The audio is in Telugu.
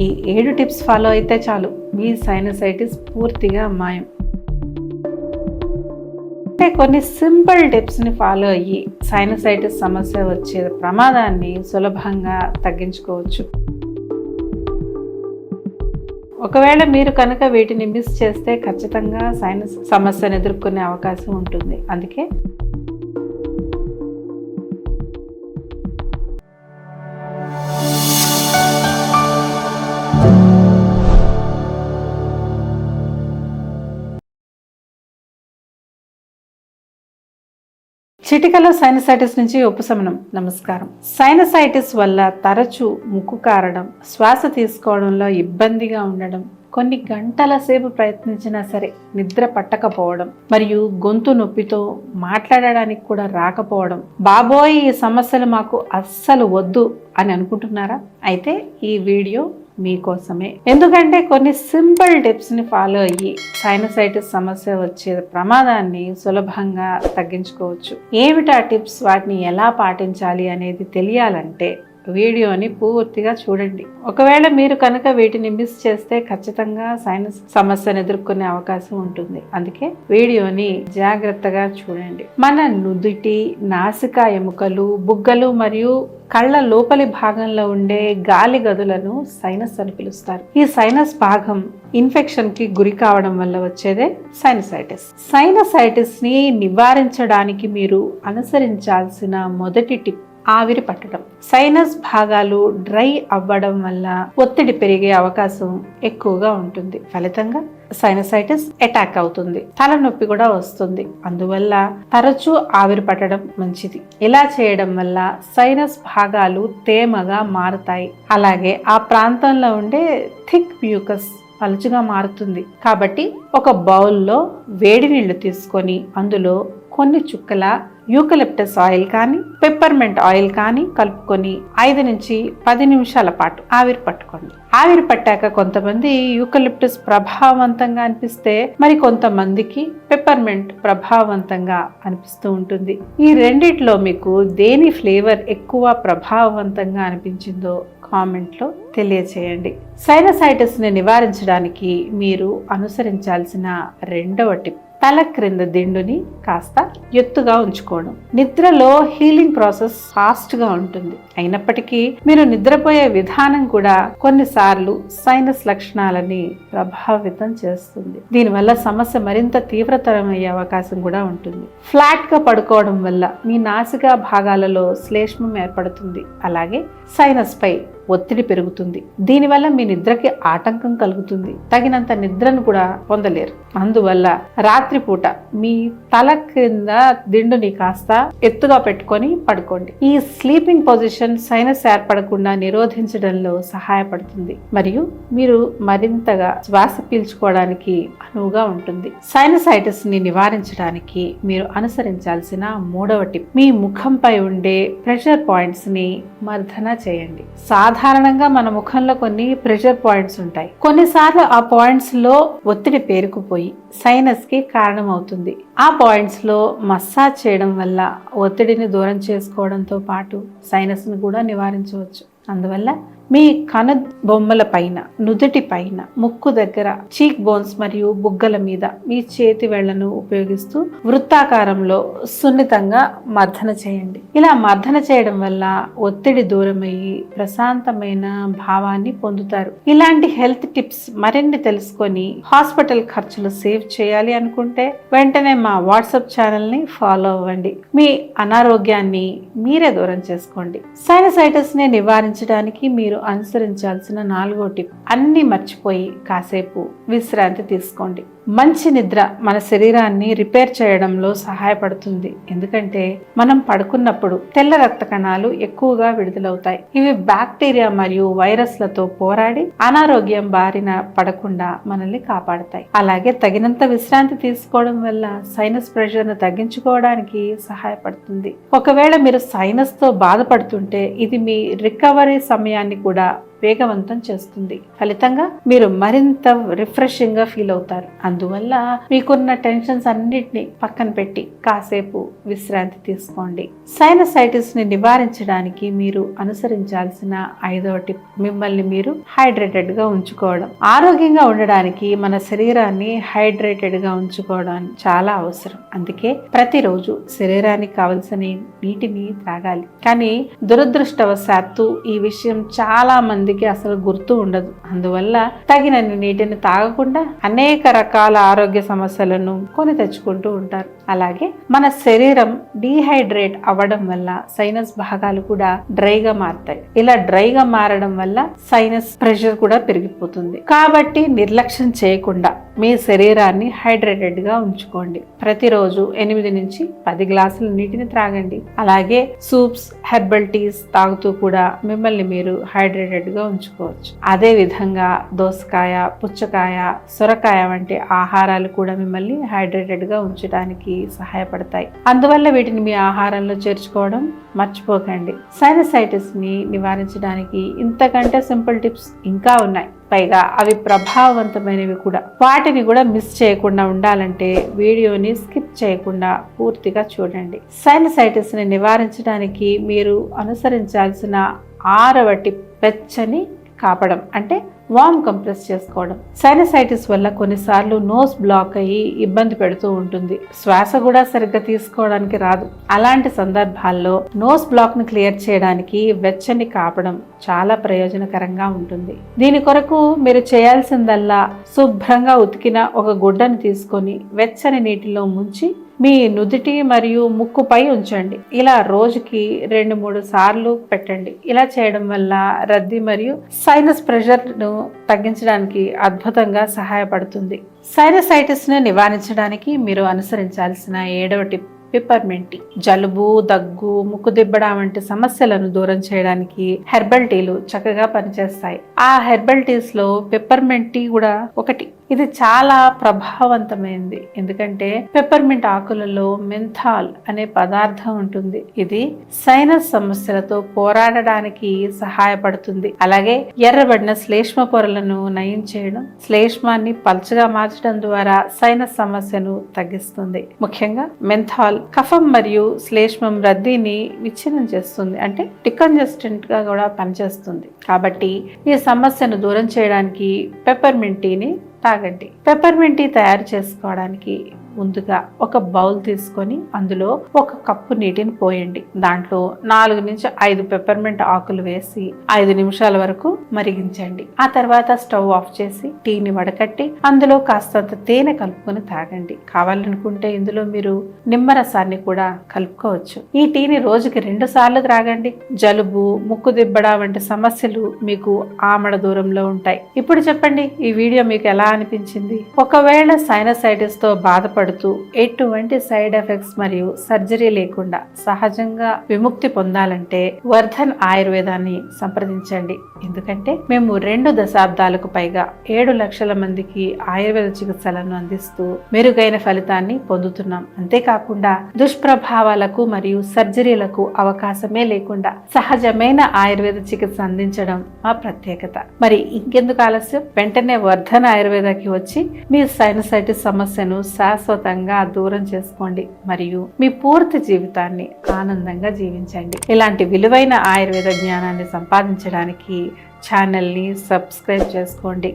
ఈ ఏడు టిప్స్ ఫాలో అయితే చాలు. మీ సైనసైటిస్ పూర్తిగా మాయం. అంటే కొన్ని సింపుల్ టిప్స్ని ఫాలో అయ్యి సైనసైటిస్ సమస్య వచ్చే ప్రమాదాన్ని సులభంగా తగ్గించుకోవచ్చు. ఒకవేళ మీరు కనుక వీటిని మిస్ చేస్తే ఖచ్చితంగా సైనస్ సమస్యను ఎదుర్కొనే అవకాశం ఉంటుంది. అందుకే చిటికలో సైనసైటిస్ నుంచి ఉపశమనం నమస్కారం. సైనసైటిస్ వల్ల తరచూ ముక్కు కారడం శ్వాస తీసుకోవడంలో ఇబ్బందిగా ఉండడం కొన్ని గంటల సేపు ప్రయత్నించినా సరే నిద్ర పట్టకపోవడం మరియు గొంతు నొప్పితో మాట్లాడడానికి కూడా రాకపోవడం. బాబోయ్ ఈ సమస్యలు మాకు అస్సలు వద్దు అని అనుకుంటున్నారా? అయితే ఈ వీడియో మీకోసమే. ఎందుకంటే కొన్ని సింపుల్ టిప్స్ని ఫాలో అయ్యి సైనసైటిస్ సమస్య వచ్చే ప్రమాదాన్ని సులభంగా తగ్గించుకోవచ్చు. ఏమిటా టిప్స్? వాటిని ఎలా పాటించాలి అనేది తెలియాలంటే వీడియోని పూర్తిగా చూడండి. ఒకవేళ మీరు కనుక వీటిని మిస్ చేస్తే ఖచ్చితంగా సైనస్ సమస్యను ఎదుర్కొనే అవకాశం ఉంటుంది. అందుకే వీడియోని జాగ్రత్తగా చూడండి. మన నుదుటి నాసిక ఎముకలు బుగ్గలు మరియు కళ్ళ లోపలి భాగంలో ఉండే గాలి గదులను సైనస్ అని పిలుస్తారు. ఈ సైనస్ భాగం ఇన్ఫెక్షన్కి గురి కావడం వల్ల వచ్చేదే సైనసైటిస్ సైనసైటిస్ని నివారించడానికి మీరు అనుసరించాల్సిన మొదటి టిప్ ఆవిరి పట్టడం. సైనస్ భాగాలు డ్రై అవ్వడం వల్ల ఒత్తిడి పెరిగే అవకాశం ఎక్కువగా ఉంటుంది. ఫలితంగా సైనసైటిస్ అటాక్ అవుతుంది. తలనొప్పి కూడా వస్తుంది. అందువల్ల తరచూ ఆవిరి పట్టడం మంచిది. ఇలా చేయడం వల్ల సైనస్ భాగాలు తేమగా మారుతాయి. అలాగే ఆ ప్రాంతంలో ఉండే థిక్ మ్యూకస్ పలుచుగా మారుతుంది. కాబట్టి ఒక బౌల్లో వేడి నీళ్ళు తీసుకొని అందులో కొన్ని చుక్కల యూకలిప్టస్ ఆయిల్ కానీ పెప్పర్మెంట్ ఆయిల్ కానీ కలుపుకొని ఐదు నుంచి పది నిమిషాల పాటు ఆవిరి పట్టుకోండి. ఆవిరి పట్టాక కొంతమంది యూకలిప్టస్ ప్రభావవంతంగా అనిపిస్తే మరి కొంతమందికి పెప్పర్మెంట్ ప్రభావవంతంగా అనిపిస్తూ ఉంటుంది. ఈ రెండిట్లో మీకు దేని ఫ్లేవర్ ఎక్కువ ప్రభావవంతంగా అనిపించిందో కామెంట్లో తెలియచేయండి. సైనసైటిస్ని నివారించడానికి మీరు అనుసరించాల్సిన రెండవ టిప్ తల క్రింద దిండుని కాస్త ఎత్తుగా ఉంచుకోవడం. నిద్రలో హీలింగ్ ప్రాసెస్ ఫాస్ట్గా ఉంటుంది. అయినప్పటికీ మీరు నిద్రపోయే విధానం కూడా కొన్నిసార్లు సైనస్ లక్షణాలని ప్రభావితం చేస్తుంది. దీనివల్ల సమస్య మరింత తీవ్రతరమయ్యే అవకాశం కూడా ఉంటుంది. ఫ్లాట్గా పడుకోవడం వల్ల మీ నాసికా భాగాలలో శ్లేష్మం ఏర్పడుతుంది. అలాగే సైనస్ పై ఒత్తిడి పెరుగుతుంది. దీనివల్ల మీ నిద్రకి ఆటంకం కలుగుతుంది. తగినంత నిద్రను కూడా పొందలేరు. అందువల్ల రాత్రిపూట మీ తల క్రింద దిండుని కాస్త ఎత్తుగా పెట్టుకొని పడుకోండి. ఈ స్లీపింగ్ పొజిషన్ సైనస్ ఏర్పడకుండా నిరోధించడంలో సహాయపడుతుంది. మరియు మీరు మరింతగా శ్వాస పీల్చుకోవడానికి అనువుగా ఉంటుంది. సైనసైటిస్ని నివారించడానికి మీరు అనుసరించాల్సిన మూడవ టిప్. మీ ముఖంపై ఉండే ప్రెషర్ పాయింట్స్ని మర్దన చేయండి. సాధారణంగా మన ముఖంలో కొన్ని ప్రెషర్ పాయింట్స్ ఉంటాయి. కొన్నిసార్లు ఆ పాయింట్స్లో ఒత్తిడి పేరుకుపోయి సైనస్కి కారణమవుతుంది. ఆ పాయింట్స్లో మసాజ్ చేయడం వల్ల ఒత్తిడిని దూరం చేసుకోవడంతో పాటు సైనస్ను కూడా నివారించవచ్చు. అందువల్ల మీ కన బొమ్మల పైన నుదుటి పైన ముక్కు దగ్గర చీక్ బోన్స్ మరియు బుగ్గల మీద మీ చేతి వేళ్ళను ఉపయోగిస్తూ వృత్తాకారంలో సున్నితంగా మర్దన చేయండి. ఇలా మర్దన చేయడం వల్ల ఒత్తిడి దూరమయ్యి ప్రశాంతమైన భావాన్ని పొందుతారు. ఇలాంటి హెల్త్ టిప్స్ మరిన్ని తెలుసుకొని హాస్పిటల్ ఖర్చులు సేవ్ చేయాలి అనుకుంటే వెంటనే మా వాట్సాప్ ఛానల్ని ఫాలో అవ్వండి. మీ అనారోగ్యాన్ని మీరే దూరం చేసుకోండి. సైనసైటిస్ని నివారించడానికి మీరు అనుసరించాల్సిన నాలుగో టిప్ అన్ని మర్చిపోయి కాసేపు విశ్రాంతి తీసుకోండి. మంచి నిద్ర మన శరీరాన్ని రిపేర్ చేయడంలో సహాయపడుతుంది. ఎందుకంటే మనం పడుకున్నప్పుడు తెల్ల రక్త కణాలు ఎక్కువగా విడుదలవుతాయి. ఇవి బ్యాక్టీరియా మరియు వైరస్లతో పోరాడి అనారోగ్యం బారిన పడకుండా మనల్ని కాపాడతాయి. అలాగే తగినంత విశ్రాంతి తీసుకోవడం వల్ల సైనస్ ప్రెషర్ను తగ్గించుకోవడానికి సహాయపడుతుంది. ఒకవేళ మీరు సైనస్తో బాధపడుతుంటే ఇది మీ రికవరీ సమయాన్ని కూడా వేగవంతం చేస్తుంది. ఫలితంగా మీరు మరింత రిఫ్రెషింగ్గా ఫీల్ అవుతారు. అందువల్ల మీకున్న టెన్షన్స్ అన్నిటిని పక్కన పెట్టి కాసేపు విశ్రాంతి తీసుకోండి. సైనసైటిస్ని నివారించడానికి మీరు అనుసరించాల్సిన ఐదవ టిప్ మిమ్మల్ని మీరు హైడ్రేటెడ్గా ఉంచుకోవడం. ఆరోగ్యంగా ఉండడానికి మన శరీరాన్ని హైడ్రేటెడ్గా ఉంచుకోవడం చాలా అవసరం. అందుకే ప్రతిరోజు శరీరానికి కావలసిన నీటిని తాగాలి కానీ దురదృష్టవశాత్తు ఈ విషయం చాలా మంది మందికి అసలు గుర్తు ఉండదు. అందువల్ల తగినన్ని నీటిని తాగకుండా అనేక రకాల ఆరోగ్య సమస్యలను కొని తెచ్చుకుంటూ ఉంటారు. అలాగే మన శరీరం డీహైడ్రేట్ అవ్వడం వల్ల సైనస్ భాగాలు కూడా డ్రైగా మారుతాయి. ఇలా డ్రైగా మారడం వల్ల సైనస్ ప్రెషర్ కూడా పెరిగిపోతుంది. కాబట్టి నిర్లక్ష్యం చేయకుండా మీ శరీరాన్ని హైడ్రేటెడ్గా ఉంచుకోండి. ప్రతిరోజు ఎనిమిది నుంచి పది గ్లాసుల నీటిని త్రాగండి. అలాగే సూప్స్ హెర్బల్ టీస్ తాగుతూ కూడా మిమ్మల్ని మీరు హైడ్రేటెడ్ గా ఉంచుకోవచ్చు. అదే విధంగా దోసకాయ పుచ్చకాయ సొరకాయ వంటి ఆహారాలు కూడా మిమ్మల్ని హైడ్రేటెడ్గా ఉంచడానికి సహాయపడతాయి. అందువల్ల వీటిని మీ ఆహారంలో చేర్చుకోవడం మర్చిపోకండి. సైనసైటిస్ని నివారించడానికి ఇంతకంటే సింపుల్ టిప్స్ ఇంకా ఉన్నాయి. పైగా అవి ప్రభావవంతమైనవి కూడా. వాటిని కూడా మిస్ చేయకుండా ఉండాలంటే వీడియోని స్కిప్ చేయకుండా పూర్తిగా చూడండి. సైనసైటిస్ని నివారించడానికి మీరు అనుసరించాల్సిన ఆరవ టిప్ వెచ్చని కాపడం అంటే వామ్ కంప్రెస్ చేసుకోవడం. సైనసైటిస్ వల్ల కొన్నిసార్లు నోస్ బ్లాక్ అయ్యి ఇబ్బంది పెడుతూ ఉంటుంది. శ్వాస కూడా సరిగ్గా తీసుకోవడానికి రాదు. అలాంటి సందర్భాల్లో నోస్ బ్లాక్ను క్లియర్ చేయడానికి వెచ్చని కాపడం చాలా ప్రయోజనకరంగా ఉంటుంది. దీని కొరకు మీరు చేయాల్సిందల్లా శుభ్రంగా ఉతికిన ఒక గుడ్డను తీసుకొని వెచ్చని నీటిలో ముంచి మీ నుదిటి మరియు ముక్కుపై ఉంచండి. ఇలా రోజుకి రెండు మూడు సార్లు పెట్టండి. ఇలా చేయడం వల్ల రద్దీ మరియు సైనస్ ప్రెషర్ను తగ్గించడానికి అద్భుతంగా సహాయపడుతుంది. సైనసైటిస్ను నివారించడానికి మీరు అనుసరించాల్సిన ఏడవ టిప్ టీ జలుబు దగ్గు ముక్కు దిబ్బడ వంటి సమస్యలను దూరం చేయడానికి హెర్బల్ టీలు చక్కగా పనిచేస్తాయి. ఆ హెర్బల్ టీస్లో పెప్పర్మెంట్ టీ కూడా ఒకటి. ఇది చాలా ప్రభావవంతమైంది. ఎందుకంటే పెప్పర్మింట్ ఆకులలో మెంథాల్ అనే పదార్థం ఉంటుంది. ఇది సైనస్ సమస్యలతో పోరాడడానికి సహాయపడుతుంది. అలాగే ఎర్రబడిన శ్లేష్మ పొరలను నయం చేయడం శ్లేష్మాన్ని పల్చగా మార్చడం ద్వారా సైనస్ సమస్యను తగ్గిస్తుంది. ముఖ్యంగా మెంథాల్ కఫం మరియు శ్లేష్మం రద్దీని విచ్ఛిన్నం చేస్తుంది. అంటే డికంజెస్టెంట్గా కూడా పనిచేస్తుంది. కాబట్టి ఈ సమస్యను దూరం చేయడానికి పెప్పర్మింట్ టీని తాగండి. పెప్పర్మెంట్ టీ తయారు చేసుకోవడానికి ముందుగా ఒక బౌల్ తీసుకొని అందులో ఒక కప్పు నీటిని పోయండి. దాంట్లో నాలుగు నుంచి ఐదు పెప్పర్మెంట్ ఆకులు వేసి ఐదు నిమిషాల వరకు మరిగించండి. ఆ తర్వాత స్టవ్ ఆఫ్ చేసి టీని వడకట్టి అందులో కాస్తంత తేనె కలుపుకొని తాగండి. కావాలనుకుంటే ఇందులో మీరు నిమ్మరసాన్ని కూడా కలుపుకోవచ్చు. ఈ టీని రోజుకి రెండు సార్లు త్రాగండి. జలుబు ముక్కు దిబ్బడ వంటి సమస్యలు మీకు ఆమడ దూరంలో ఉంటాయి. ఇప్పుడు చెప్పండి ఈ వీడియో మీకు ఎలా అనిపించింది? ఒకవేళ సైనసైటిస్తో బాధపడుతూ ఎటువంటి సైడ్ ఎఫెక్ట్స్ మరియు సర్జరీ లేకుండా సహజంగా విముక్తి పొందాలంటే వర్ధన్ ఆయుర్వేదాన్ని సంప్రదించండి. ఎందుకంటే మేము రెండు దశాబ్దాలకు పైగా ఏడు లక్షల మందికి ఆయుర్వేద చికిత్సలను అందిస్తూ మెరుగైన ఫలితాన్ని పొందుతున్నాం. అంతేకాకుండా దుష్ప్రభావాలకు మరియు సర్జరీలకు అవకాశమే లేకుండా సహజమైన ఆయుర్వేద చికిత్స అందించడం మా ప్రత్యేకత. మరి ఇంకెందుకు ఆలస్యం? వెంటనే వర్ధన్ ఆయుర్వేదకి వచ్చి మీ సైనసైటిస్ సమస్యను శాశ్వతంగా దూరం చేసుకోండి మరియు మీ పూర్తి జీవితాన్ని ఆనందంగా జీవించండి. ఇలాంటి విలువైన ఆయుర్వేద జ్ఞానాన్ని సంపాదించడానికి ఛానల్ని సబ్స్క్రైబ్ చేసుకోండి.